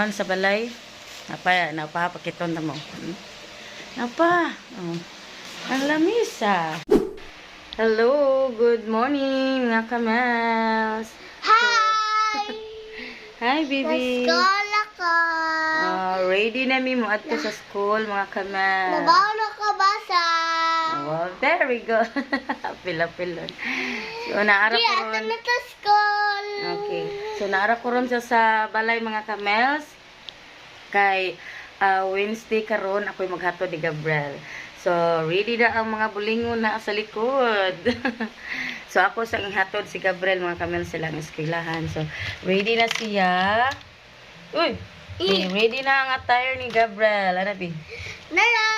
atiman sa balay. Napa, napa, pakiton na mo. Hmm? Napa. Oh. Ang lamisa. Hello, good morning, mga kamels. Hi! Hi, baby. Naskola ka. Ah, ready na mi mo adto sa school, mga kamels. Nabaw na ka basa. Well, very good. Pila-pilon. So, naara Di, ko ato ron. na ta school. So, naara ko ron siya sa balay, mga kamels. Kay ah, Wednesday karon ako'y maghatod ni Gabriel. So, ready na ang mga bulingon na sa likod. so, ako sa hatod si Gabriel, mga kamels silang eskwelahan. So, ready na siya. Uy! Okay, ready na ang attire ni Gabriel. Ano, Bi? Nara,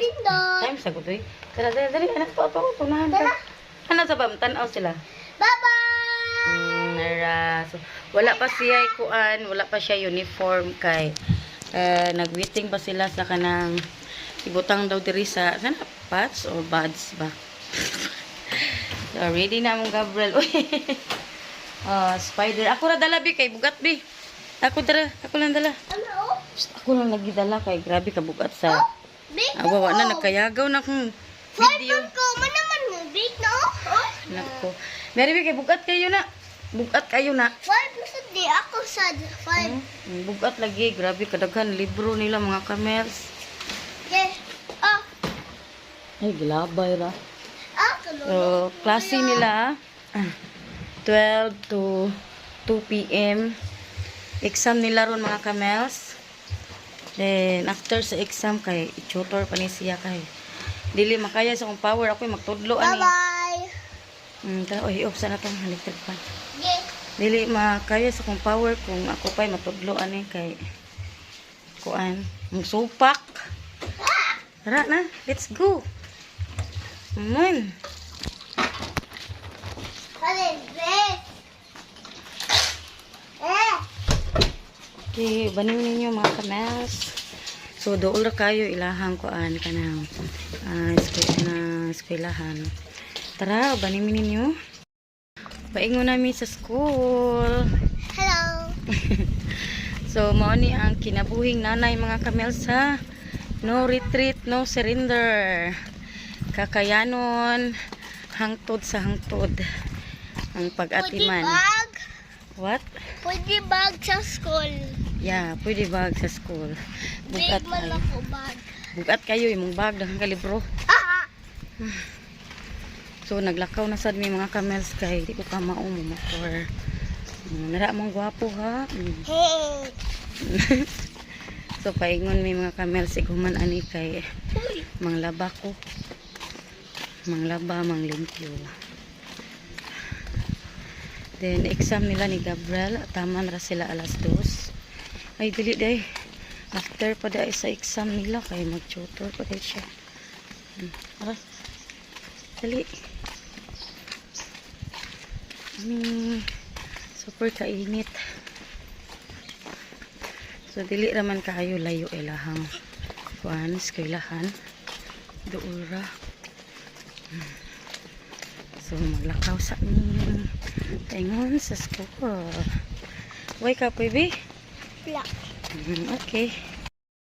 dito. Time sagot, uy. Tara, dali, dali. Anak po, po. Tunahan ka. Ano sa bam? Tanaw sila. Bye-bye! Nara. So, wala pa siya kuan, wala pa siya uniform kay eh, nagwaiting ba sila sa kanang ibutang daw diri sa sana pats or buds ba. so, ready na mong Gabriel. Uy. Ah, spider. Ako ra dala bi kay bugat bi. Ako dala, ako lang dala. Ano? Ako lang lagi dala kay grabe ka bugat sa Ah, wawa na nagkayagaw na kung video. Ko. Man naman mo. Big na oh. Oh. Nako. Mary kay bugat kayo na. Bugat kayo na. Five na di. Ako sa five. Hmm, Bugat lagi, grabe kadaghan libro nila mga kamers. Okay. Ah. Ay, gilabay ra. Ah. So, klase nila ah, 12 to 2 p.m. Exam nila ron mga kamels. Then, after sa exam kay tutor pa ni siya kay dili makaya sa akong power ako magtudlo ani. Bye-bye. Mm, tara, oy, off sana tong electric fan. Dili makaya sa akong power kung ako pa'y matudlo ani kay kuan, mong supak. Tara na, let's go. Mun. Alin, Bes. Eh. Okay, banin ninyo mga kamels. So, doon ra kayo ilahang kuan kanang uh, eskwelahan. Tara, banin ninyo. Paingon namin sa school. Hello. So, mao ni ang kinabuhing nanay mga kamel sa no retreat, no surrender. Kakayanon, hangtod sa hangtod. Ang pag-atiman. bag. What? Pwede bag sa school. Yeah, pwede bag sa school. Bukat Big man kayo. ako bag. Bukat kayo, imong bag, daghang kalibro. Ah! So, naglakaw na sad mi mga kamels kay di ko ka maong motor. Mm, Nara mong gwapo ha. Mm. So, paingon mi mga kamels iguman ani kay manglaba ko. Manglaba, manglimpyo. Then, exam nila ni Gabriel. Tama na sila alas dos. Ay, dili day. After pa day sa exam nila, kay mag-tutor pa day siya. Hmm. Aras. Dali. Hmm. Super kainit. So, dili raman kayo layo ilahang kuan, eskwelahan. Doon ra. So, maglakaw sa aming taingon sa school. Way ka, baby? Black. Mm, Okay.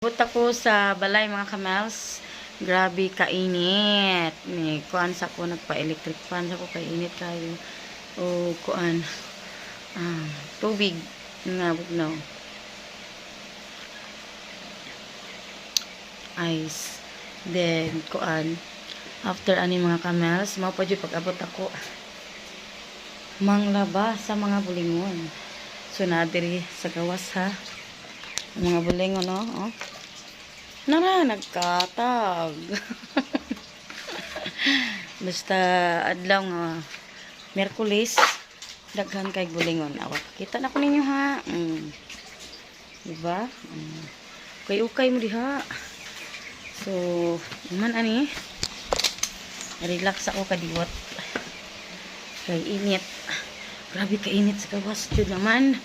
But ako sa balay mga kamels. Grabe kainit. Ni kuan sa ko nagpa-electric fan sa ko kainit kayo. O kuan ah, tubig nga bugnaw. Ice. Then kuan after ani mga kamels, mao pa jud pag-abot ako manglaba sa mga bulingon. So na diri sa gawas ha. Mga bulingon no, oh. Nara nagkatag. Basta adlaw nga Miyerkules daghan kay bulingon. Awa, kita na ko ninyo ha. Mm. Diba? Mm. Kay ukay mo diha. So, man ani? Relax ako kadiwat. Kay init. Grabe ka init sa gawas jud naman.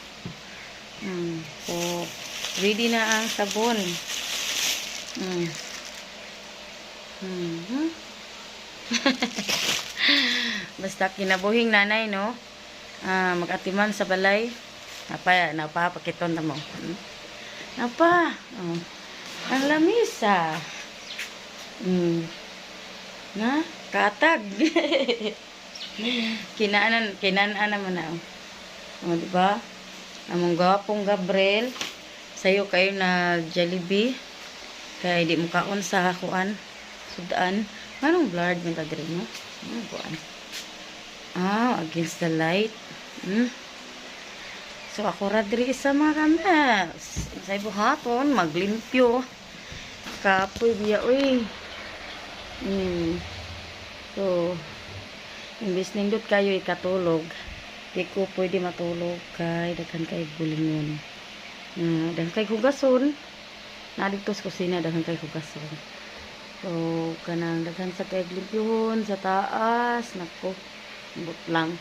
Mm. So, ready na ang sabon. Mm. Mhm. Basta kinabuhing nanay, no? Ah, mag-atiman sa balay. Napa, napapakiton na mo. Hmm? Apa? Oh. Ang lamisa. Mm. Na? Katag. kinaanan, kinaanan naman na. O, di ba? Among gawapong Gabriel. Sayo kayo na Jollibee. Kaya di mo kaon sa kuan. Sudan. Anong blurred mo tagre no? Ano kuan? Ah, against the light. Hmm? So, ako ra diri sa mga kamas. Sa buhaton, maglimpyo. Kapoy biya, uy. Hmm. So, imbis nindot kayo ikatulog, di ko pwede matulog kay daghan kay bulingon. Hmm, daghan kay hugason. Nadito sa kusina, daghan kay hugason. So, kanang daghan sa kay limpyuhon sa taas. Nako, but lang.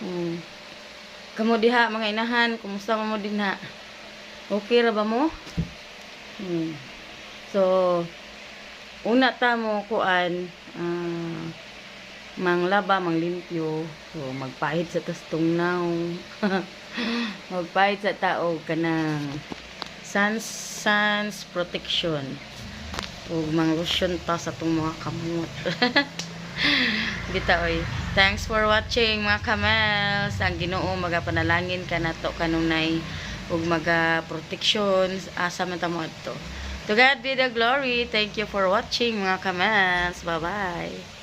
Hmm. Kamu diha mga inahan, kumusta mo din ha? Okay ra ba mo? Hmm. So, una ta mo kuan ah, manglaba, manglimpyo. So, magpahid sa tas tungnaw. magpahid sa tao kanang sans sans protection. O mga lotion ta sa tong mga kamot. Bita oy. Thanks for watching mga kamels. Ang Ginoo magapanalangin ka nato kanunay ug maga protection asa man ta mo adto. To God be the glory. Thank you for watching mga kamels. Bye-bye.